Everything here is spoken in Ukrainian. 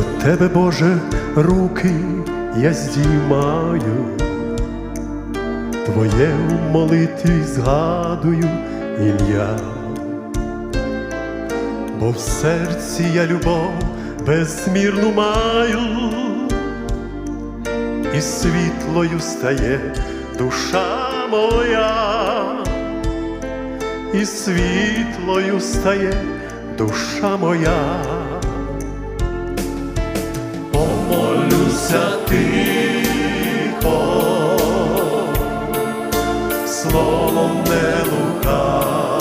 тебе, Боже, руки я здіймаю, Твоє в молитві згадую ім'я, бо в серці я любов безмірну маю, і світлою стає душа моя, і світлою стає душа моя. Помолюся тихо, словом не лука,